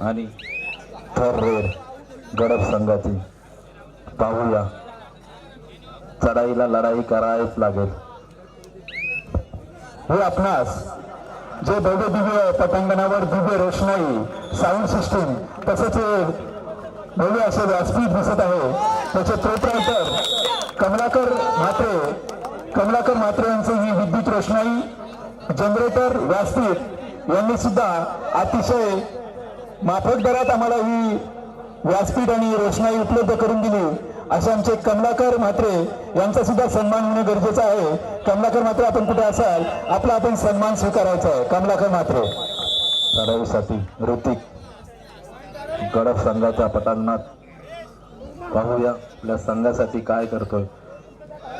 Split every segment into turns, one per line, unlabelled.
आणि थर रेड गडप संघाची पाहूया. चढाईला लढाई करायच लागेल. हे आपणास जे भव्य दिव्य पटांगणावर दिव्य रोषणाई साऊंड सिस्टीम तसंच हे भव्य असे व्यासपीठ दिसत आहे. त्याचे प्रोपरायटर कमलाकर म्हात्रे कमलाकर म्हात्रे यांचं ही विद्युत रोषणाई जनरेटर व्यासपीठ यांनी सुद्धा अतिशय माफक दरात आम्हाला ही व्यासपीठ आणि रोषणाई उपलब्ध करून दिली. असे आमचे कमलाकर म्हात्रे यांचा सुद्धा सन्मान होणे गरजेचं आहे. कमलाकर म्हात्रे आपण कुठे असाल आपला आपण सन्मान स्वीकारायचा आहे. कमलाकर म्हात्रे. चढाईसाठी ऋतिक गडप संघाचा पटांगणात पाहूया आपल्या संघासाठी काय करतोय.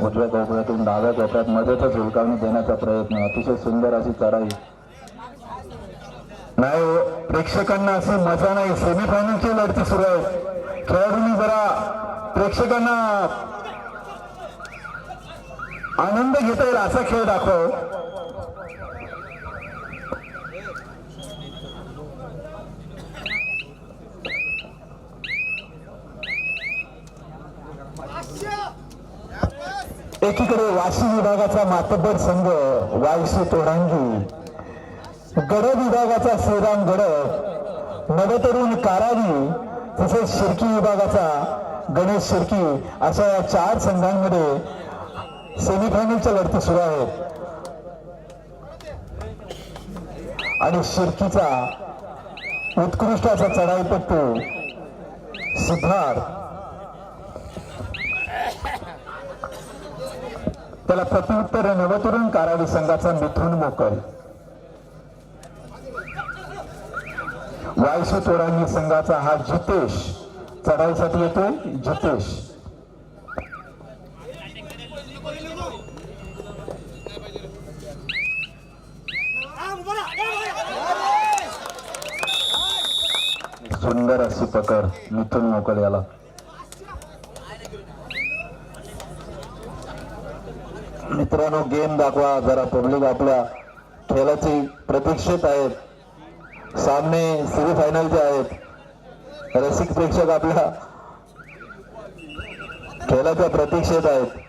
उजव्या कोपऱ्यातून डाव्या कोपऱ्यात मध्येच झुलकावणी देण्याचा प्रयत्न. अतिशय सुंदर अशी चढाई नाही हो, प्रेक्षकांना अशी मजा नाही. सेमीफायनलची लढती सुरू आहे खेळाडूंनी जरा. प्रेक्षकांना आनंद घेता येईल असा खेळ दाखव. एकीकडे वाशी विभागाचा मातब्बर संघ वायसी तोरांगी. गड विभागाचा श्रीराम गड नवतरुण कारावी तसेच शिर्की विभागाचा गणेश शिर्की अशा या चार संघांमध्ये सेमीफायनलच्या लढती सुरू आहेत. आणि शिर्कीचा उत्कृष्ट असा चढाईपट्टू सिद्धार्थ. त्याला प्रत्युत्तर नवतरुण कारावी संघाचा मिथून मोकल. वायसू तोडांनी संघाचा हा जितेश. चढाईसाठी येतोय जितेश. सुंदर अशी पकड मिथून मोकल याला मित्रांनो गेम दाखवा जरा पब्लिक आपल्या खेळाची प्रतीक्षेत आहेत सामने सेमीफायनलचे आहेत रसिक प्रेक्षक आपल्या खेळाच्या प्रतीक्षेत आहेत.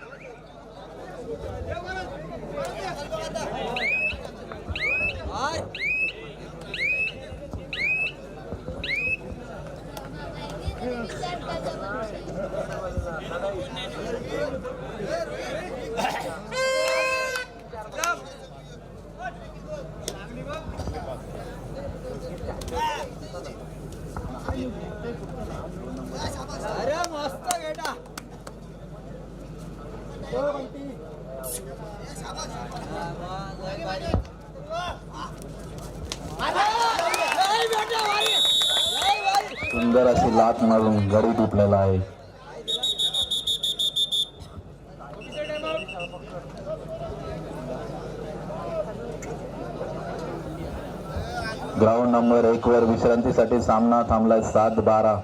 अरे
सुंदर अशी लात मारून गडी टिपलेला आहे. ग्राउंड नंबर एक वर विश्रांतीसाठी सामना थांबलाय सात बारा.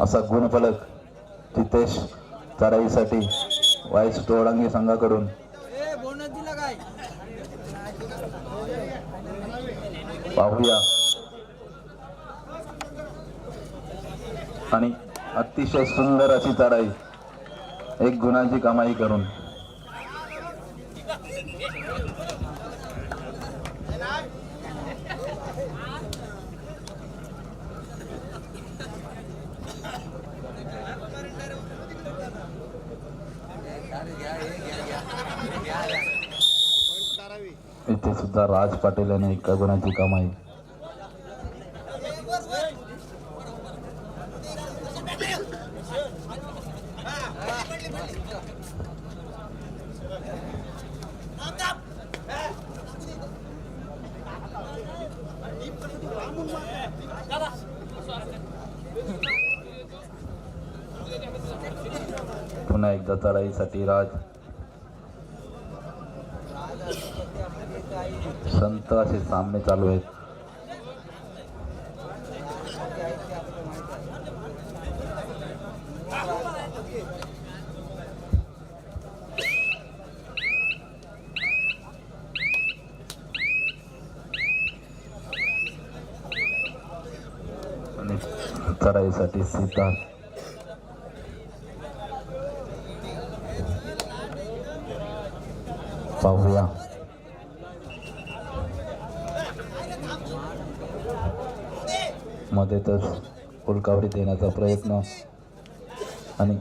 असा गुणफलक जितेश चढाईसाठी वाईस टोळंगी संघाकडून. पाहूया. आणि अतिशय सुंदर अशी चढाई. एक गुणाची कमाई करून. इथे सुद्धा राज पाटील यांनी एका गुणाची कमाई. पुन्हा एकदा चढाईसाठी राज. संत असे सामने चालू आहेत.
चढाईसाठी सिद्धार्थ. पाहूया. मध्येतच उलकावरी देण्याचा प्रयत्न. आणि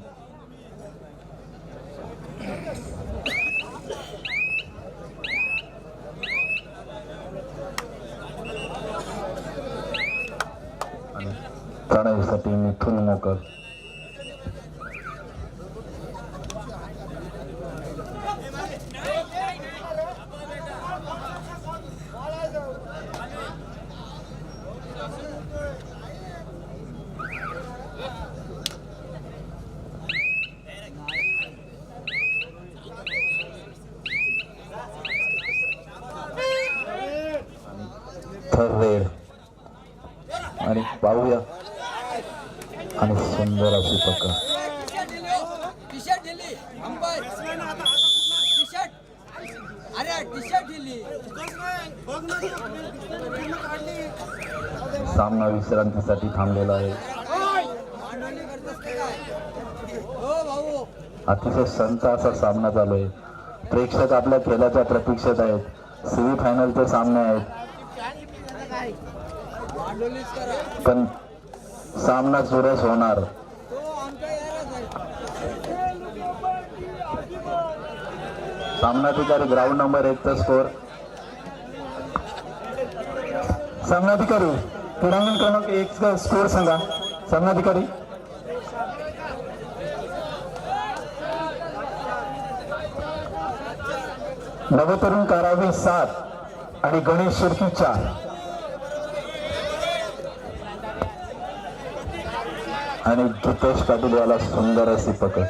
चढाईसाठी मिथून मोकर थर रेड आणि पाहूया. आणि सुंदर अशी पकड सामना विश्रांतीसाठी थांबलेला आहे. अतिशय संत असा सामना चालू आहे. प्रेक्षक आपल्या खेळाच्या प्रतीक्षेत आहेत. सेमी फायनलचे सामने आहेत. पण सामना सुरस होणार.
सामना अधिकारी
सामनाधिकारी ग्राउंड नंबर एक चा स्कोर
सामनाधिकारी क्रीडांगण क्रमांक एक स्कोर सांगा. सामनाधिकारी नवतरुण कारावे सात आणि गणेश शिर्की चार.
आणि जितेश पाटील याला सुंदर अशी पकड.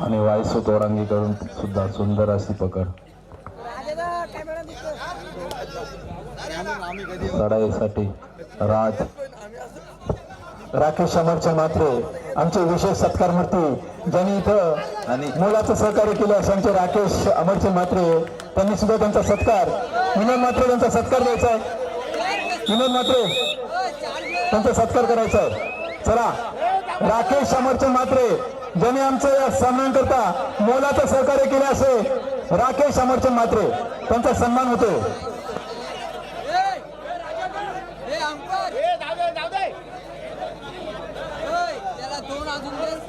आणि वायसो तोरांगी करून सुद्धा सुंदर अशी पकड. चढाईसाठी राज
राकेश समर्चन मात्रे आमचे विशेष सत्कार मूर्ती ज्यांनी इथं
आणि
मुलाचं सहकार्य केलं असे आमचे राकेश अमरचंद मात्रे त्यांनी सुद्धा त्यांचा सत्कार विनोद मात्रे त्यांचा सत्कार द्यायचा आहे. विनोद मात्रे. त्यांचा सत्कार करायचा आहे. चला राकेश अमरचंद मात्रे ज्यांनी आमचं या सन्मानकरता मोलाचं सहकार्य केलं असे राकेश अमरचंद मात्रे त्यांचा सन्मान होतो
त्याला दोन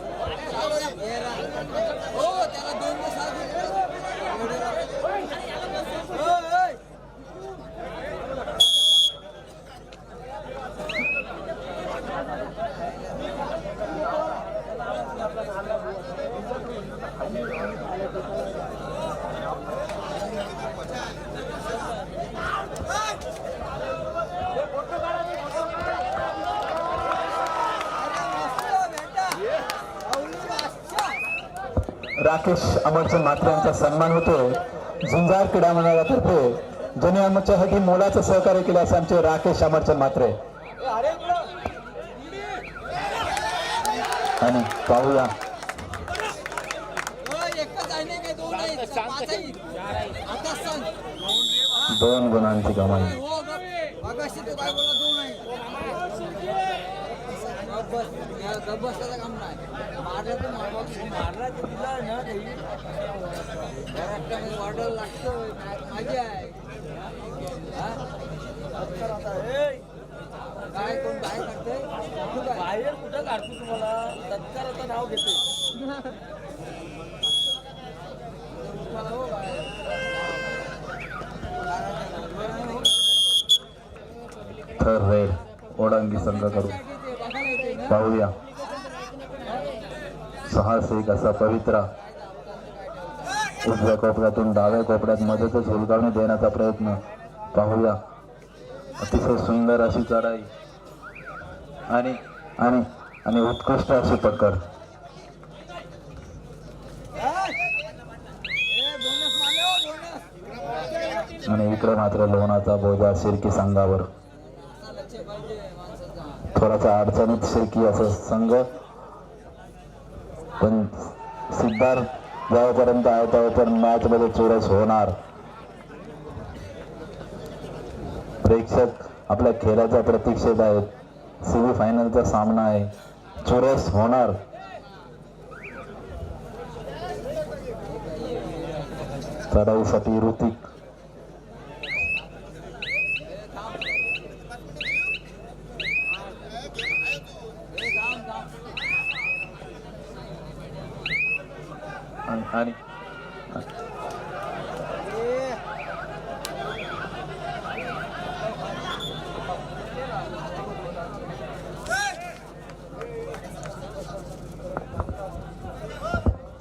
राकेश अमरचंद मात्रे यांचा सन्मान होतोय. झुंजार क्रीडा मंडळातर्फे ज्यांनी आमच्यासाठी मोलाचं सहकार्य केलं असं आमचे राकेश अमरचंद मात्रे.
आणि पाहूया.
दोन
गुणांची कमाई.
गप मगाशी आहे काम नाही तर मारला तर दिला ना ऑर्डर माझी आहे काय कोण करते बाहेर कुठं काढतो तुम्हाला? तत्काराचं नाव घेते हो बाहेर
रेड ओडांगी संघाकडून पाहूया साहस एक असा पवित्रा उजव्या कोपऱ्यातून डाव्या कोपऱ्यात मध्येच हुलकावणी देण्याचा प्रयत्न पाहूया. अतिशय सुंदर अशी चढाई. आणि आणि आणि उत्कृष्ट अशी पकड. आणि इकडे मात्र लोणाचा बोजा शिर्की संघावर. थोडासा अडचणीत शिरकी असं संघ. पण सिद्धार्थ जेव्हापर्यंत आहे तेव्हापर्यंत मॅच मध्ये चोरस होणार. प्रेक्षक आपल्या खेळाच्या प्रतीक्षेत आहेत. सेमी फायनलचा सामना आहे. चोरस होणार. चढाईसाठी ऋतिक आणि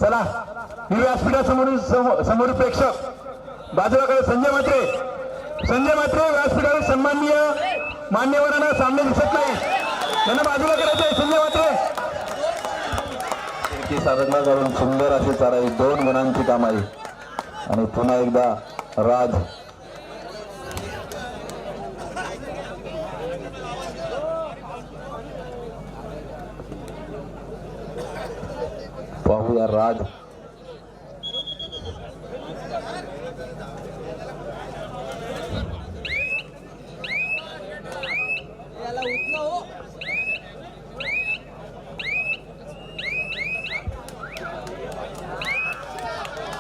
चला ही व्यासपीठासमोरील समोर प्रेक्षक बाजूलाकडे संजय मात्रे संजय मात्रे व्यासपीठावर सन्माननीय मान्यवरांना सामने दिसत नाही त्यांना बाजूला करायचं आहे संजय म्हात्रे.
ची साधना करून सुंदर अशी चारावी दोन गुणांची कामाई. आणि पुन्हा एकदा राज. पाहूया राज
याला उचला हो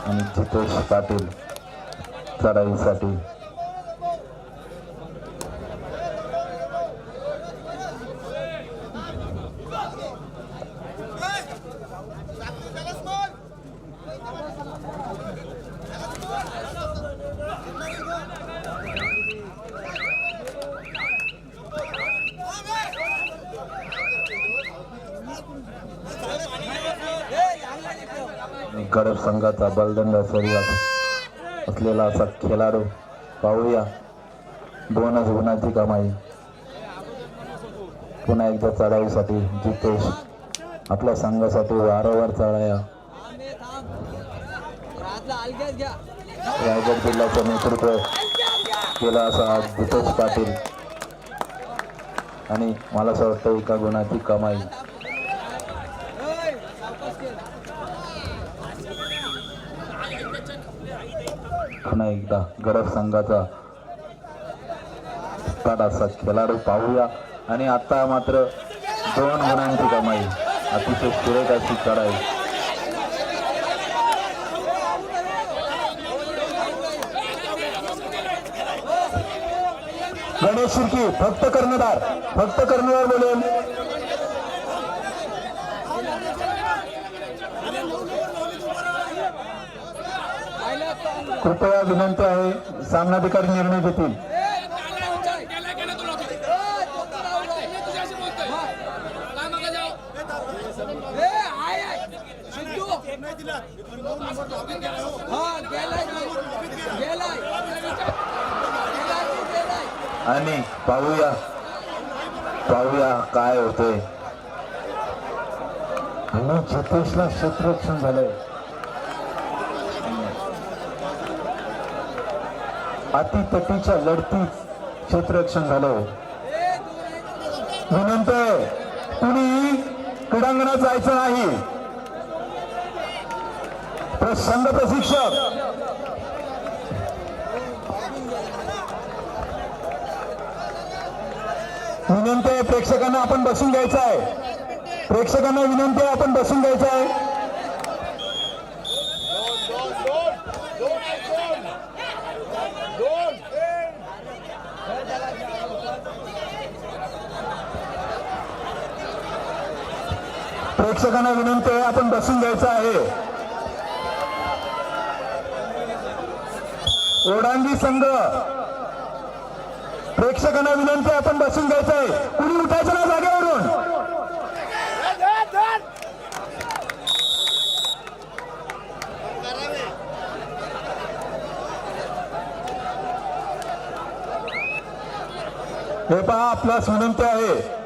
आणि चितोष पाटील चढाईसाठी आणि गडप संघाचा बलदंड शरीरात असलेला असा खेळाडू पाहूया. दोनच गुणाची कमाई. पुन्हा एकदा चढाईसाठी जितेश आपल्या संघासाठी वारंवार चढाया. रायगड जिल्ह्याचं नेतृत्व केलं असा जितेश पाटील. आणि मला असं वाटतं एका गुणाची कमाई. पुन्हा एकदा गडप संघाचा तडासा खेळाडू पाहूया. आणि आता मात्र दोन गुणांची कमाई. अतिशय सुरेख अशी चढाई.
गणेश शिर्की फक्त कर्णधार फक्त कर्णधार बोलेल कृपया विनंती आहे सामनाधिकारी निर्णय घेतील.
आणि पाहूया पाहूया काय होतंय.
आणि जितेशला क्षेत्ररक्षण झालंय. अतितटीच्या लढतीत क्षेत्ररक्षण झालं. विनंत विनंती कुणी क्रीडांगणात जायचं नाही? प्रसंग संघ प्रशिक्षक. विनंती आहे प्रेक्षकांना आपण बसून घ्यायचं आहे. प्रेक्षकांना विनंती आहे आपण बसून घ्यायचं आहे. प्रेक्षकांना विनंती आहे आपण बसून जायचं आहे. ओढांगी संघ. प्रेक्षकांना विनंती आहे आपण बसून जायचं आहे. कुणी उठायचं ना जागेवरून? हे पहा आपल्यास विनंती आहे.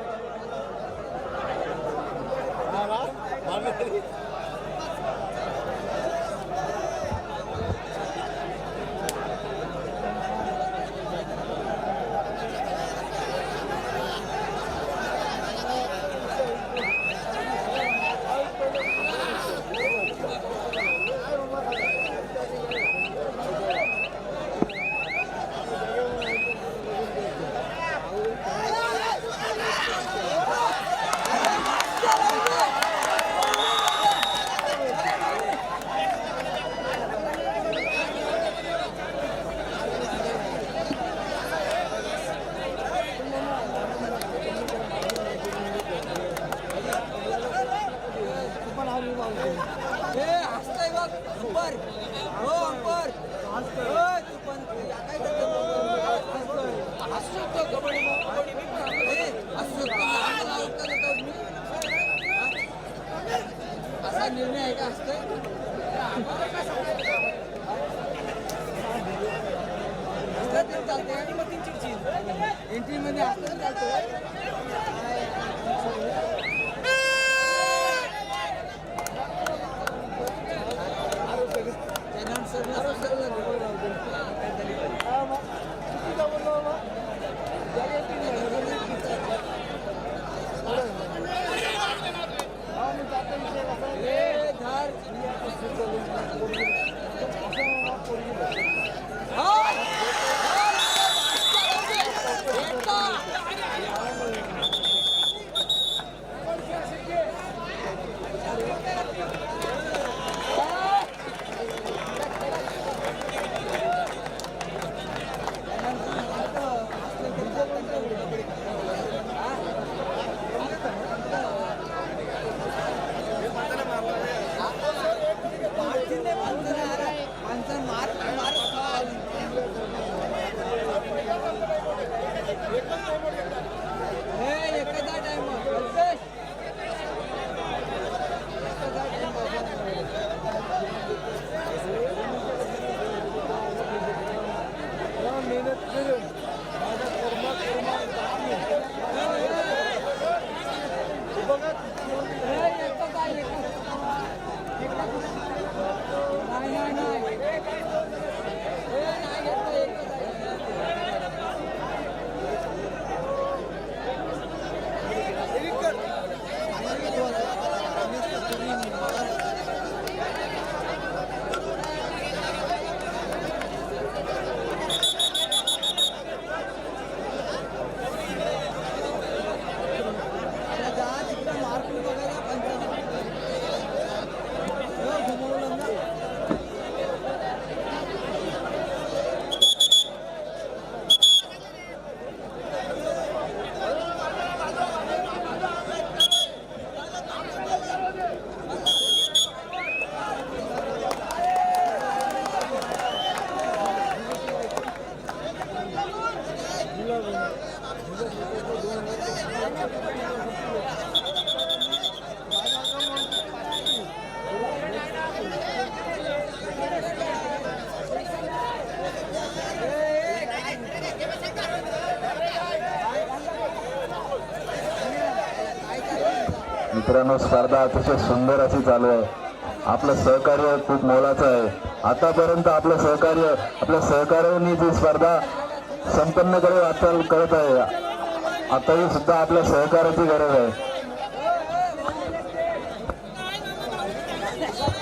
मित्रांनो स्पर्धा अतिशय सुंदर अशी चालू आहे. आपलं सहकार्य खूप मोलाचं आहे. आतापर्यंत आपलं सहकार्य आपल्या सहकार्याने जी स्पर्धा संपन्न करे वाटचाल करत आहे. आताही सुद्धा आपल्या सहकार्याची गरज आहे.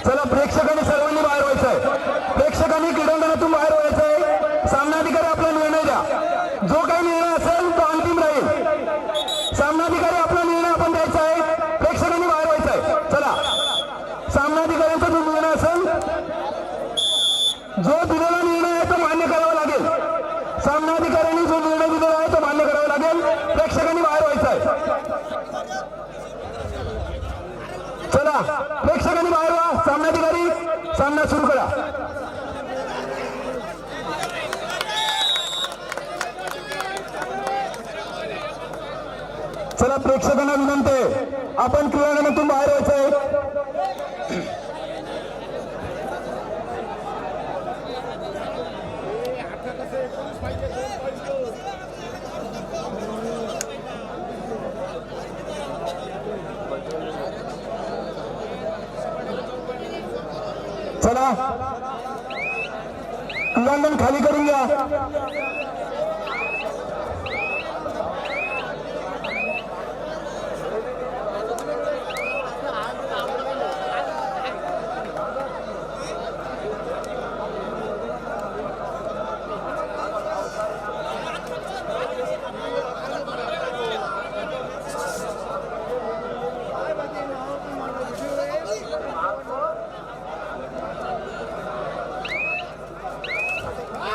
चला प्रेक्षकांनी सर्वांनी बाहेर व्हायचं आहे प्रेक्षकांनी क्रीडांगणातून बाहेर व्हायचं आहे सामनाधिकारी आपला निर्णय द्या जो काही निर्णय असेल तो अंतिम राहील सामनाधिकारी आपला निर्णय आपण द्यायचा आहे प्रेक्षकांनी बाहेर व्हायचं आहे चला सामनाधिकाऱ्यांचा जो निर्णय असेल जो दिलेला निर्णय आहे तो मान्य करावा लागेल. सामनाधिकाऱ्यांनी जो निर्णय दिलेला आहे तो मान्य करावा लागेल. प्रेक्षकांनी बाहेर व्हायचं आहे. चला प्रेक्षकांनी बाहेर व्हा. सामनाधिकारी सामना सुरू करा. चला प्रेक्षकांना विनंती आहे. आपण क्रीडांगणातून बाहेर व्हायचं आहे. चला. लंडन खाली करून घ्या.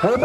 हे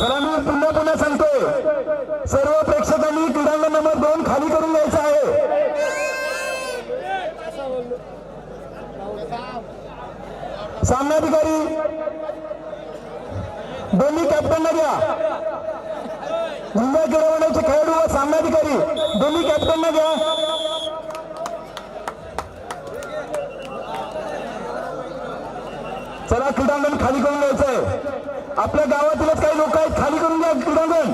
चला मी पुन्हा पुन्हा सांगतोय. सर्व प्रेक्षकांनी क्रीडांगण नंबर दोन खाली करून घ्यायचं आहे. सामनाधिकारी दोन्ही कॅप्टनला घ्या जिल्हा गिरवण्याचे खेळाडू व सामनाधिकारी दोन्ही कॅप्टनना घ्या चला क्रीडांगण खाली करून घ्यायचं आहे. आपल्या गावातीलच काही लोक आहेत. खाली करून द्या क्रीडांगण